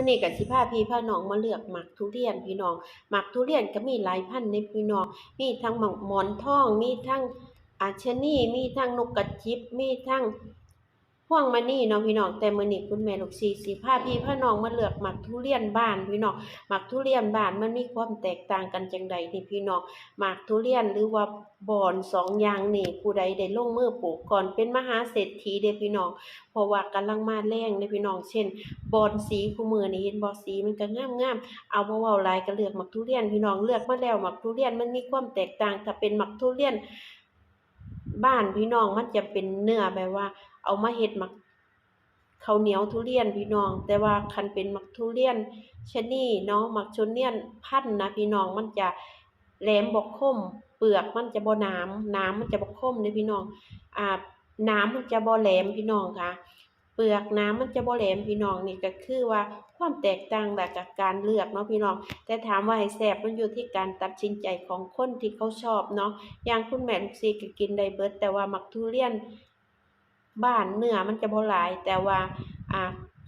มื่อนี้ก็สิพาพี่พาน้องมาเลือกหมักทุเรียนพี่น้องหมักทุเรียนก็มีหลายพันธุ์เด้พี่น้อง มีทั้งหมอนทอง มีทั้งอาชนีมีทั้งนกกระจิบมีทั้ง พวงมณีเนาะพี่น้องแต่มือนี้คุณแม่ลูกศรีสิพาพี่พาน้องมาเลือกหมักทุเรียนบ้านพี่น้องหมักทุเรียนบ้านมันมีความแตกต่างกันจังใดนี่พี่น้องหมักทุเรียนหรือว่าบอนสองอย่างนี่ผู้ใดได้ลงมือปลูกก่อนเป็นมหาเศรษฐีเด้พี่น้องเพราะว่ากำลังมาแรงเด้พี่น้องเช่น บอนสีคู่มือนี่เห็นบ่สีมันก็งามๆเอาเว้าหลายก็เลือกหมักทุเรียนพี่น้องเลือกมาแล้วหมักทุเรียนมันมีความแตกต่างถ้าเป็นหมักทุเรียน บ้านพี่น้องมันจะเป็นเนื้อแบบว่า เอามาเห็ดมักข้าวเหนียวทุเรียนพี่น้อง แต่ว่าคันเป็นมักทุเรียนชนีเนาะมักชนเนียนพันนะพี่น้องมันจะแหลมบกคมเปลือกมันจะบ่นามหนามมันจะบ่คมเลยพี่น้องอ่านามมันจะบ่แหลมพี่น้องค่ะ เปลือกน้ำมันจะบ่แหลมพี่น้องนี่ก็คือว่าความแตกต่างแล้วกับการเลือกเนาะพี่น้อง แต่ถามว่าให้แซ่บมันอยู่ที่การตัดสินใจของคนที่เขาชอบเนาะอย่างคุณแม่ลูกซีก็กินได้เบิดแต่ว่ามักทุเรียนบ้านเนื้อมันจะบ่หลาย แต่ว่าอ่า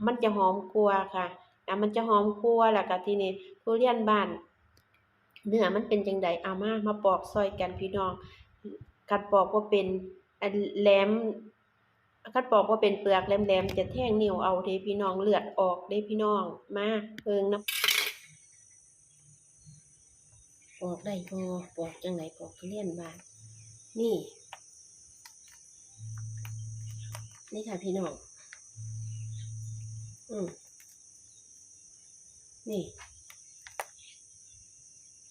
มันจะหอมกว่าค่ะอะมันจะหอมกว่าแล้วก็ทีนี้ทุเรียนบ้านเนื้อมันเป็นจังใดเอามามาปอกซอยกันพี่น้องกัดปอกบ่เป็นแหลม คันปอกว่าเป็นเปลือกแหลมๆจะแท่งนิ้วเอาเด้พี่น้องเลือดออกเด้พี่น้องมาเบิ่งนำปอกได้บ่ปอกจังไดปอกทุเรียนบ้านนี่ นี่ค่ะพี่น้องอืมนี่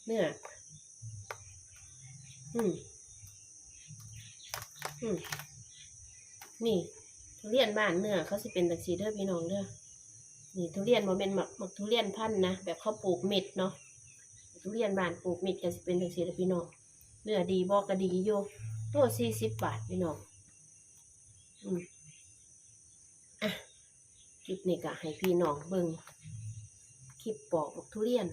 เนื้ออืมอืม นี่ทุเรียนบ้านเนื้อเขาสิเป็นจังซี่เด้อพี่น้องเด้อนี่ทุเรียนบ่แม่นหมักหมักทุเรียนพันธุ์นะแบบเขาปลูกเม็ดเนาะทุเรียนบ้านปลูกเม็ดก็สิเป็นจังซี่เด้อพี่น้องเนื้อดีบ่ก็ดีอยู่โล40บบาทพี่น้องอืมอะคลิปนี้ก็ให้พี่น้องเบิ่งคลิปปอกทุเรียน